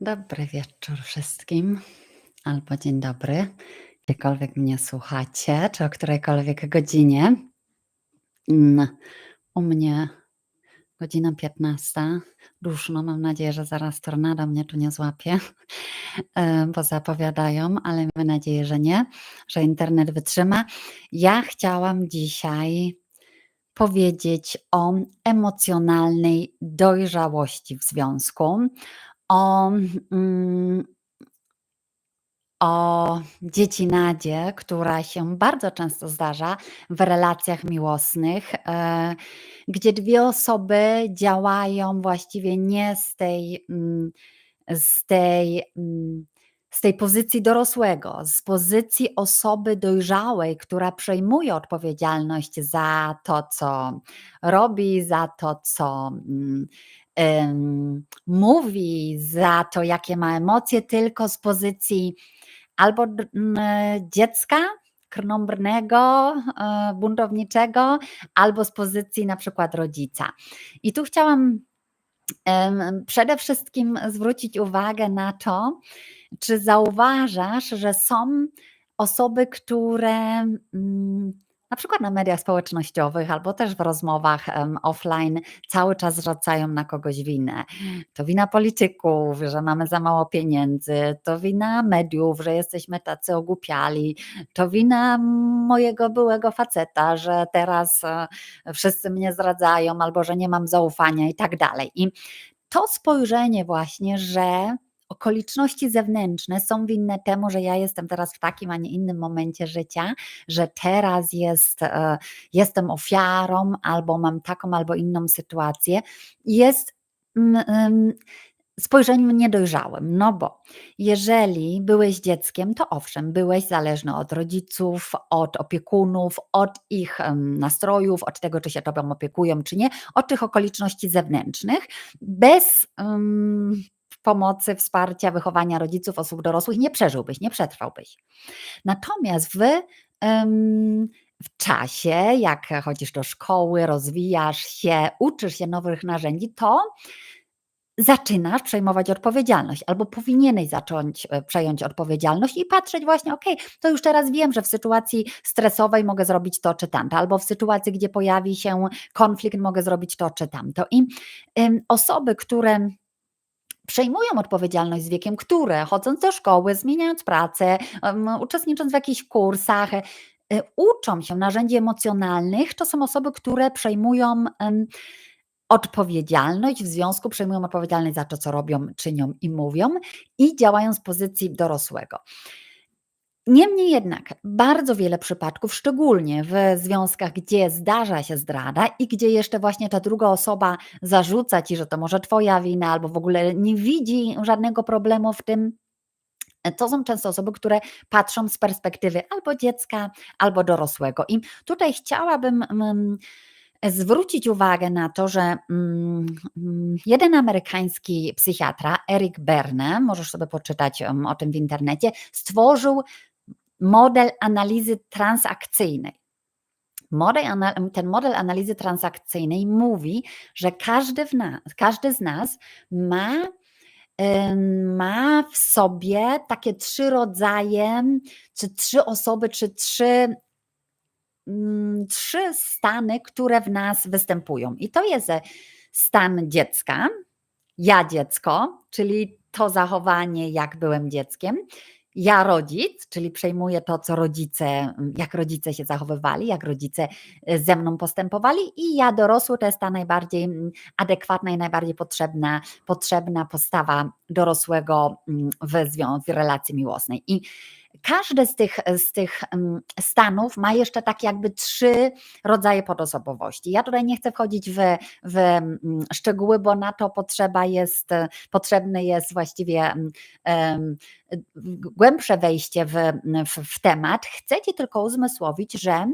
Dobry wieczór wszystkim, albo dzień dobry, gdziekolwiek mnie słuchacie, czy o którejkolwiek godzinie. Mm, u mnie godzina 15. Duszno, mam nadzieję, że zaraz tornado mnie tu nie złapie, e, bo zapowiadają, ale mamy nadzieję, że nie, że internet wytrzyma. Ja chciałam dzisiaj powiedzieć o emocjonalnej dojrzałości w związku, o, mm, o dziecinadzie, która się bardzo często zdarza w relacjach miłosnych, e, gdzie dwie osoby działają właściwie nie z tej, mm, z tej, mm, z tej pozycji dorosłego, z pozycji osoby dojrzałej, która przejmuje odpowiedzialność za to, co robi, za to, co mm, mówi, za to, jakie ma emocje, tylko z pozycji albo dziecka krnąbrnego, e, buntowniczego, albo z pozycji na przykład rodzica. I tu chciałam przede wszystkim zwrócić uwagę na to, czy zauważasz, że są osoby, które na przykład na mediach społecznościowych albo też w rozmowach em, offline cały czas rzucają na kogoś winę. To wina polityków, że mamy za mało pieniędzy, to wina mediów, że jesteśmy tacy ogłupiali, to wina mojego byłego faceta, że teraz e, wszyscy mnie zdradzają albo że nie mam zaufania i tak dalej. I to spojrzenie właśnie, że okoliczności zewnętrzne są winne temu, że ja jestem teraz w takim, a nie innym momencie życia, że teraz jest, e, jestem ofiarą, albo mam taką, albo inną sytuację, jest em, spojrzeniem niedojrzałym. No bo jeżeli byłeś dzieckiem, to owszem, byłeś zależny od rodziców, od opiekunów, od ich nastrojów, od tego, czy się tobą opiekują, czy nie, od tych okoliczności zewnętrznych, bez em, pomocy, wsparcia, wychowania rodziców, osób dorosłych nie przeżyłbyś, nie przetrwałbyś. Natomiast w, w czasie, jak chodzisz do szkoły, rozwijasz się, uczysz się nowych narzędzi, to zaczynasz przejmować odpowiedzialność, albo powinieneś zacząć e, przejąć odpowiedzialność i patrzeć właśnie, okej, to już teraz wiem, że w sytuacji stresowej mogę zrobić to czy tamto, albo w sytuacji, gdzie pojawi się konflikt, mogę zrobić to czy tamto. I osoby, które przejmują odpowiedzialność z wiekiem, które chodząc do szkoły, zmieniając pracę, uczestnicząc w jakichś kursach, e, uczą się narzędzi emocjonalnych, to są osoby, które przejmują odpowiedzialność w związku, przejmują odpowiedzialność za to, co robią, czynią i mówią i działają z pozycji dorosłego. Niemniej jednak bardzo wiele przypadków, szczególnie w związkach, gdzie zdarza się zdrada i gdzie jeszcze właśnie ta druga osoba zarzuca ci, że to może twoja wina, albo w ogóle nie widzi żadnego problemu w tym, to są często osoby, które patrzą z perspektywy albo dziecka, albo dorosłego. I tutaj chciałabym mm, zwrócić uwagę na to, że mm, mm, jeden amerykański psychiatra, Eric Berne, możesz sobie poczytać o tym w internecie, stworzył model analizy transakcyjnej. Model, ten model analizy transakcyjnej mówi, że każdy, nas, każdy z nas ma, ma w sobie takie trzy rodzaje, czy trzy osoby, czy trzy, mm, trzy stany, które w nas występują. I to jest stan dziecka, ja dziecko, czyli to zachowanie, jak byłem dzieckiem. Ja rodzic, czyli przejmuję to, co rodzice, jak rodzice się zachowywali, jak rodzice e, ze mną postępowali, i ja dorosły to jest ta najbardziej mm, adekwatna i najbardziej potrzebna, potrzebna postawa dorosłego mm, w, w relacji miłosnej. I każdy z tych, z tych stanów ma jeszcze takie jakby trzy rodzaje podosobowości. Ja tutaj nie chcę wchodzić w, w szczegóły, bo na to potrzeba jest, e, potrzebny jest właściwie w- głębsze wejście w, w, w temat. Chcę Ci tylko uzmysłowić, że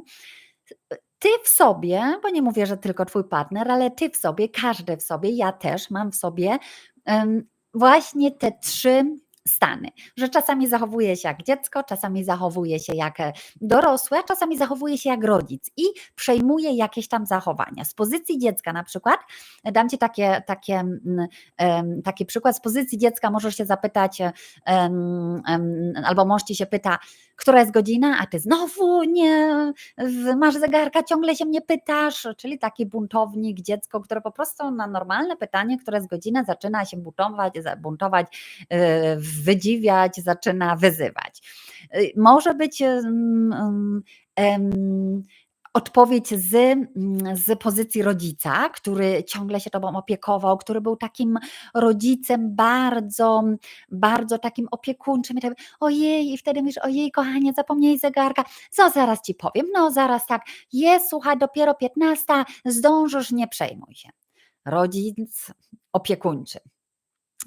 ty w sobie, bo nie mówię, że tylko twój partner, ale ty w sobie, każdy w sobie, ja też mam w sobie em, właśnie te trzy stany, że czasami zachowuje się jak dziecko, czasami zachowuje się jak e, dorosły, a czasami zachowuje się jak rodzic i przejmuje jakieś tam zachowania. Z pozycji dziecka na przykład, dam Ci takie, takie, mm, taki przykład, z pozycji dziecka możesz się zapytać, em, albo mąż Ci się pyta, która jest godzina, a Ty znowu nie masz zegarka, ciągle się mnie pytasz, czyli taki buntownik, dziecko, które po prostu na normalne pytanie, które jest godzina, zaczyna się buntować, buntować, e, wydziwiać, zaczyna wyzywać. E, Może być em, em, odpowiedź z, mm, z pozycji rodzica, który ciągle się tobą opiekował, który był takim rodzicem bardzo, bardzo takim opiekuńczym. I tak, ojej, i wtedy mówisz, ojej, kochanie, zapomniałeś zegarka. Co zaraz ci powiem? No zaraz tak, jest, słuchaj, dopiero 15, zdążysz, nie przejmuj się. Rodzic opiekuńczy.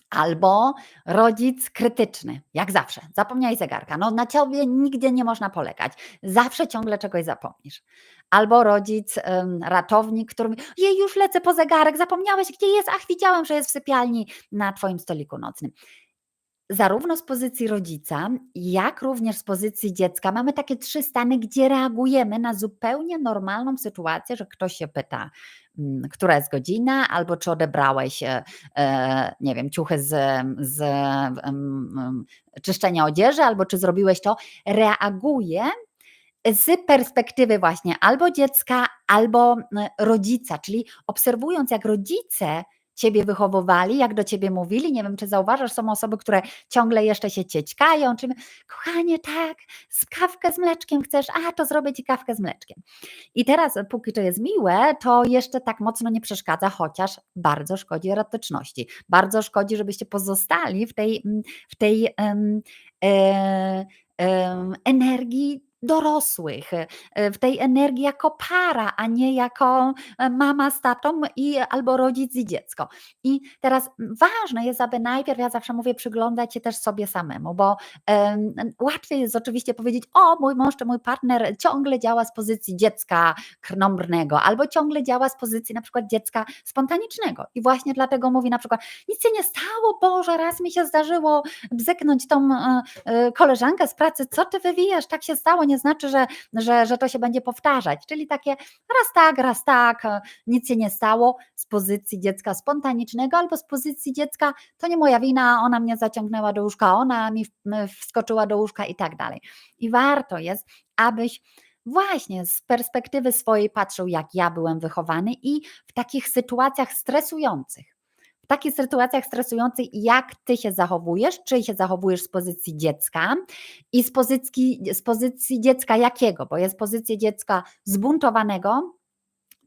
Albo rodzic krytyczny, jak zawsze. Zapomniałeś zegarka. No na ciebie nigdy nie można polegać. Zawsze ciągle czegoś zapomnisz. Albo rodzic em, ratownik, który mówi: Jej, już lecę po zegarek, zapomniałeś, gdzie jest? Ach, widziałem, że jest w sypialni na twoim stoliku nocnym. Zarówno z pozycji rodzica, jak również z pozycji dziecka mamy takie trzy stany, gdzie reagujemy na zupełnie normalną sytuację, że ktoś się pyta, która jest godzina, albo czy odebrałeś, e, e, nie wiem, ciuchy z, z czyszczenia odzieży, albo czy zrobiłeś to. Reaguje z perspektywy właśnie albo dziecka, albo rodzica, czyli obserwując, jak rodzice ciebie wychowywali, jak do ciebie mówili. Nie wiem, czy zauważasz, są osoby, które ciągle jeszcze się ciećkają, czy kochanie, tak, z kawkę z mleczkiem chcesz, a to zrobię ci kawkę z mleczkiem. I teraz, póki to jest miłe, to jeszcze tak mocno nie przeszkadza, chociaż bardzo szkodzi erotyczności. Bardzo szkodzi, żebyście pozostali w tej, w tej e, energii dorosłych, e, w tej energii jako para, a nie jako e, mama z tatą i albo rodzic i dziecko. I teraz ważne jest, aby najpierw, ja zawsze mówię, przyglądać się też sobie samemu, bo em, łatwiej jest oczywiście powiedzieć, o mój mąż czy mój partner ciągle działa z pozycji dziecka krnąbrnego, albo ciągle działa z pozycji na przykład dziecka spontanicznego. I właśnie dlatego mówi na przykład, nic się nie stało, Boże, raz mi się zdarzyło bzyknąć tą e, e, koleżankę z pracy, co ty wywijasz, tak się stało, nie znaczy, że, że, że to się będzie powtarzać. Czyli takie raz tak, raz tak, nic się nie stało z pozycji dziecka spontanicznego albo z pozycji dziecka, to nie moja wina, ona mnie zaciągnęła do łóżka, ona mi wskoczyła do łóżka i tak dalej. I warto jest, abyś właśnie z perspektywy swojej patrzył, jak ja byłem wychowany i w takich sytuacjach stresujących. W takich sytuacjach stresujących, jak ty się zachowujesz, czy się zachowujesz z pozycji dziecka i z pozycji, z pozycji dziecka jakiego? Bo jest pozycja dziecka zbuntowanego,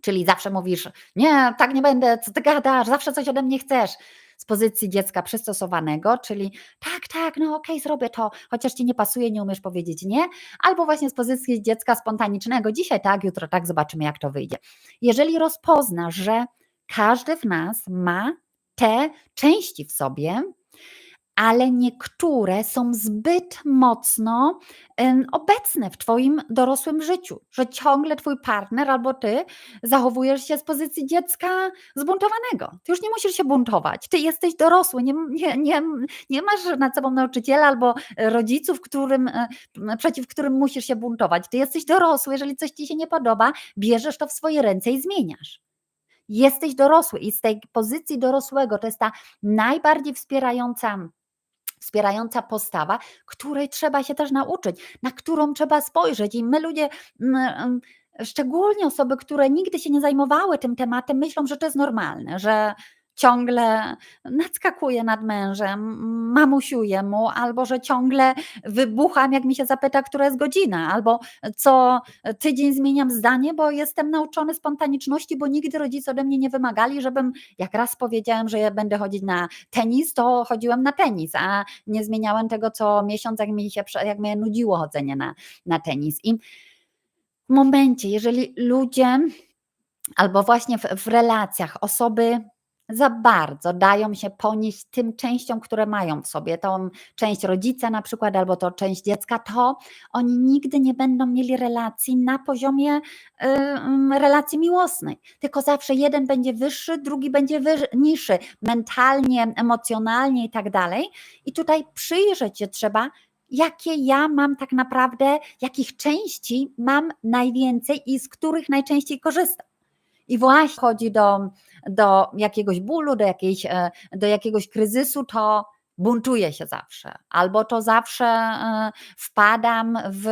czyli zawsze mówisz: Nie, tak nie będę, co ty gadasz, zawsze coś ode mnie chcesz. Z pozycji dziecka przystosowanego, czyli tak, tak, no okej, zrobię to, chociaż ci nie pasuje, nie umiesz powiedzieć nie, albo właśnie z pozycji dziecka spontanicznego, dzisiaj tak, jutro tak, zobaczymy, jak to wyjdzie. Jeżeli rozpoznasz, że każdy w nas ma te części w sobie, ale niektóre są zbyt mocno obecne w Twoim dorosłym życiu, że ciągle Twój partner albo Ty zachowujesz się z pozycji dziecka zbuntowanego. Ty już nie musisz się buntować, Ty jesteś dorosły, nie, nie, nie, nie masz nad sobą nauczyciela albo rodziców, którym, e, przeciw którym musisz się buntować. Ty jesteś dorosły, jeżeli coś Ci się nie podoba, bierzesz to w swoje ręce i zmieniasz. Jesteś dorosły i z tej pozycji dorosłego to jest ta najbardziej wspierająca wspierająca postawa, której trzeba się też nauczyć, na którą trzeba spojrzeć. I my ludzie, mm, mm, szczególnie osoby, które nigdy się nie zajmowały tym tematem, myślą, że to jest normalne, że ciągle nadskakuje nad mężem, mamusiuje mu, albo że ciągle wybucham, jak mi się zapyta, która jest godzina, albo co tydzień zmieniam zdanie, bo jestem nauczony spontaniczności, bo nigdy rodzice ode mnie nie wymagali, żebym, jak raz powiedziałem, że ja będę chodzić na tenis, to chodziłem na tenis, a nie zmieniałem tego co miesiąc, jak mi się, jak mnie nudziło chodzenie na, na tenis. I w momencie, jeżeli ludzie albo właśnie w, w relacjach osoby za bardzo dają się ponieść tym częściom, które mają w sobie, tą część rodzica na przykład, albo to część dziecka, to oni nigdy nie będą mieli relacji na poziomie y, mm, relacji miłosnej, tylko zawsze jeden będzie wyższy, drugi będzie wyż, niższy, mentalnie, emocjonalnie i tak dalej. I tutaj przyjrzeć się trzeba, jakie ja mam tak naprawdę, jakich części mam najwięcej i z których najczęściej korzystam. I właśnie chodzi do, do jakiegoś bólu, do, jakiejś, e, do jakiegoś kryzysu, to buntuję się zawsze, albo to zawsze e, wpadam w,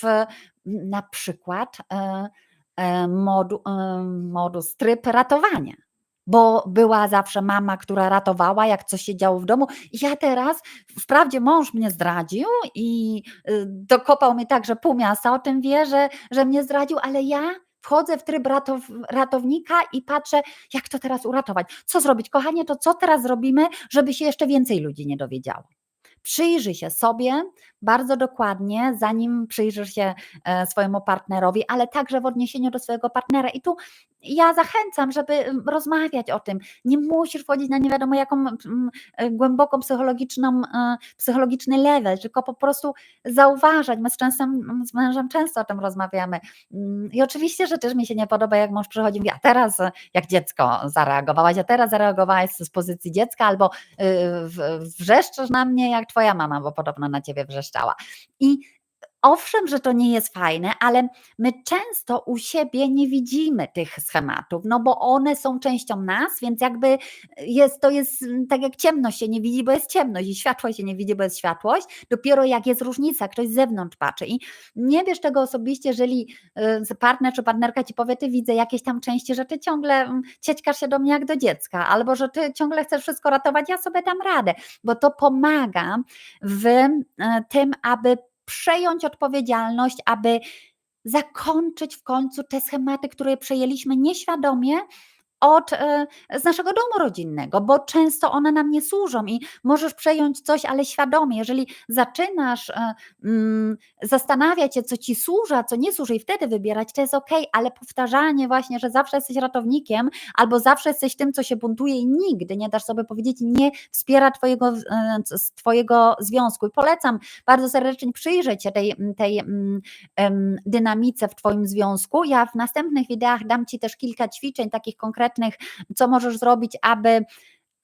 w na przykład e, modu, modus tryb ratowania bo była zawsze mama, która ratowała, jak coś się działo w domu. Ja teraz, wprawdzie mąż mnie zdradził i dokopał mnie tak, że pół miasta o tym wie, że, że mnie zdradził, ale ja wchodzę w tryb ratow, ratownika i patrzę, jak to teraz uratować. Co zrobić? Kochanie, to co teraz zrobimy, żeby się jeszcze więcej ludzi nie dowiedziało? Przyjrzyj się sobie bardzo dokładnie, zanim przyjrzysz się e, swojemu partnerowi, ale także w odniesieniu do swojego partnera. I tu ja zachęcam, żeby mm, rozmawiać o tym. Nie musisz wchodzić na nie wiadomo jaką mm, e, głęboką psychologiczną, e, psychologiczny level, tylko po prostu zauważać. My z, często, z mężem często o tym rozmawiamy. Mm, I oczywiście, że też mi się nie podoba, jak mąż przychodzi i mówi, a teraz jak dziecko zareagowałaś, a teraz zareagowałaś z pozycji dziecka, albo wrzeszczysz na mnie jak twoja mama, bo podobno na ciebie wrzeszczała. I Owszem, że to nie jest fajne, ale my często u siebie nie widzimy tych schematów, no bo one są częścią nas, więc jakby jest, to jest mm, tak jak ciemność się nie widzi, bo jest ciemność i światło się nie widzi, bo jest światłość. Dopiero jak jest różnica, ktoś z zewnątrz patrzy i nie wiesz tego osobiście, jeżeli y, partner czy partnerka ci powie, ty widzę jakieś tam części, że ty ciągle mm, ciećkasz się do mnie jak do dziecka, albo że ty ciągle chcesz wszystko ratować, ja sobie dam radę, bo to pomaga w y, tym, aby przejąć odpowiedzialność, aby zakończyć w końcu te schematy, które przejęliśmy nieświadomie, od, e, z naszego domu rodzinnego, bo często one nam nie służą i możesz przejąć coś, ale świadomie. Jeżeli zaczynasz e, mm, zastanawiać się, co ci służy, a co nie służy, i wtedy wybierać, to jest ok, ale powtarzanie właśnie, że zawsze jesteś ratownikiem, albo zawsze jesteś tym, co się buntuje i nigdy nie dasz sobie powiedzieć, nie wspiera twojego, e, twojego związku. I polecam bardzo serdecznie przyjrzeć się tej, tej dynamice w Twoim związku. Ja w następnych wideach dam Ci też kilka ćwiczeń takich konkretnych, konkretnych, co możesz zrobić, aby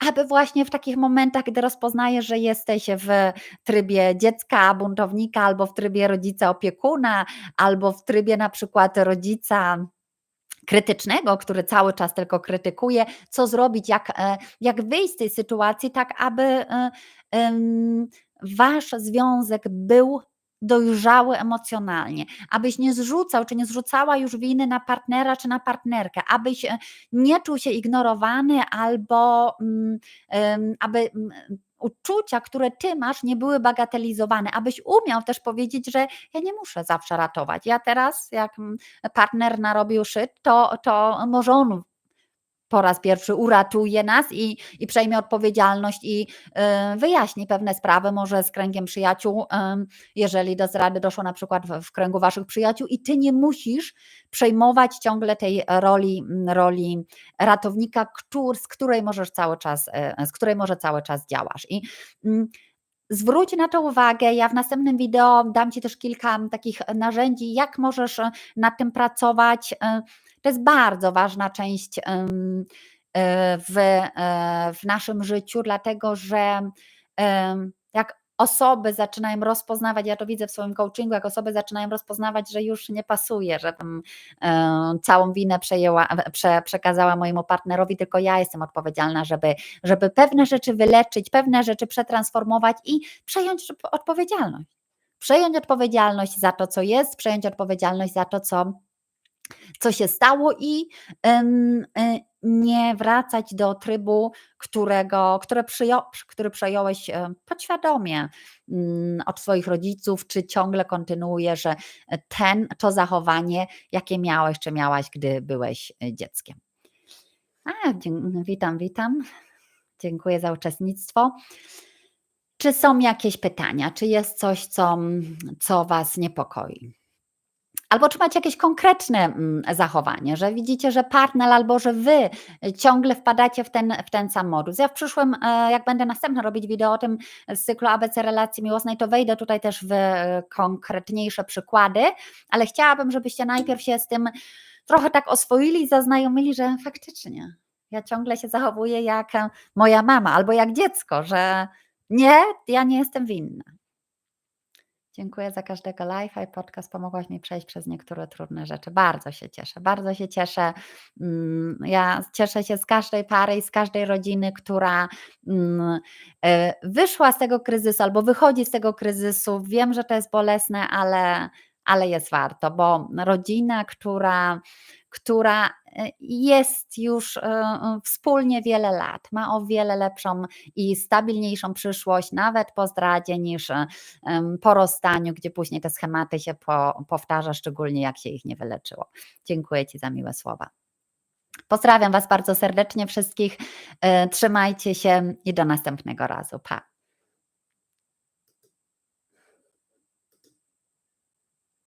aby właśnie w takich momentach, gdy rozpoznajesz, że jesteś w trybie dziecka, buntownika, albo w trybie rodzica opiekuna, albo w trybie na przykład rodzica krytycznego, który cały czas tylko krytykuje, co zrobić, jak, e, jak wyjść z tej sytuacji, tak aby um, wasz związek był dojrzały emocjonalnie, abyś nie zrzucał czy nie zrzucała już winy na partnera czy na partnerkę, abyś e, nie czuł się ignorowany albo um, aby um, uczucia, które ty masz, nie były bagatelizowane, abyś umiał też powiedzieć, że ja nie muszę zawsze ratować. Ja teraz, jak partner narobił szyt, to, to może on po raz pierwszy uratuje nas i, i przejmie odpowiedzialność i y, wyjaśni pewne sprawy, może z kręgiem przyjaciół, y, jeżeli do zrady doszło na przykład w, w, kręgu waszych przyjaciół i ty nie musisz przejmować ciągle tej roli, roli ratownika, który, z której możesz cały czas, y, z której może cały czas działasz. I mm, Zwróć na to uwagę. Ja w następnym wideo dam Ci też kilka takich narzędzi, jak możesz nad tym pracować to jest bardzo ważna część e, w, e, w naszym życiu, dlatego że osoby zaczynają rozpoznawać, ja to widzę w swoim coachingu, jak osoby zaczynają rozpoznawać, że już nie pasuje, że tam, e, całą winę przejęła, prze, przekazała mojemu partnerowi, tylko ja jestem odpowiedzialna, żeby, żeby pewne rzeczy wyleczyć, pewne rzeczy przetransformować i przejąć odpowiedzialność. Przejąć odpowiedzialność za to, co jest, przejąć odpowiedzialność za to, co co się stało i e, nie wracać do trybu, którego, które przyją, który przejąłeś e, podświadomie mm, od swoich rodziców, czy ciągle kontynuujesz ten, to zachowanie, jakie miałeś, czy miałaś, gdy byłeś e, dzieckiem. A, witam, witam. Dziękuję za uczestnictwo. Czy są jakieś pytania? Czy jest coś, co, co Was niepokoi? Albo czy macie jakieś konkretne, mm, zachowanie, że widzicie, że partner albo że wy ciągle wpadacie w ten w ten sam modus. Ja w przyszłym, e, jak będę następne robić wideo o tym z cyklu ABC relacji miłosnej, to wejdę tutaj też w konkretniejsze przykłady, ale chciałabym, żebyście najpierw się z tym trochę tak oswoili i zaznajomili, że faktycznie ja ciągle się zachowuję jak moja mama albo jak dziecko, że nie, ja nie jestem winna. Dziękuję za każdego live'a i podcast. Pomogłaś mi przejść przez niektóre trudne rzeczy. Bardzo się cieszę, bardzo się cieszę. Mm, ja cieszę się z każdej pary i z każdej rodziny, która mm, e, wyszła z tego kryzysu albo wychodzi z tego kryzysu. Wiem, że to jest bolesne, ale, ale jest warto, bo rodzina, która, która e, jest już e, e, wspólnie wiele lat, ma o wiele lepszą i stabilniejszą przyszłość, nawet po zdradzie, niż po rozstaniu, gdzie później te schematy się po, powtarza, szczególnie jak się ich nie wyleczyło. Dziękuję Ci za miłe słowa. Pozdrawiam Was bardzo serdecznie wszystkich. Trzymajcie się i do następnego razu. Pa.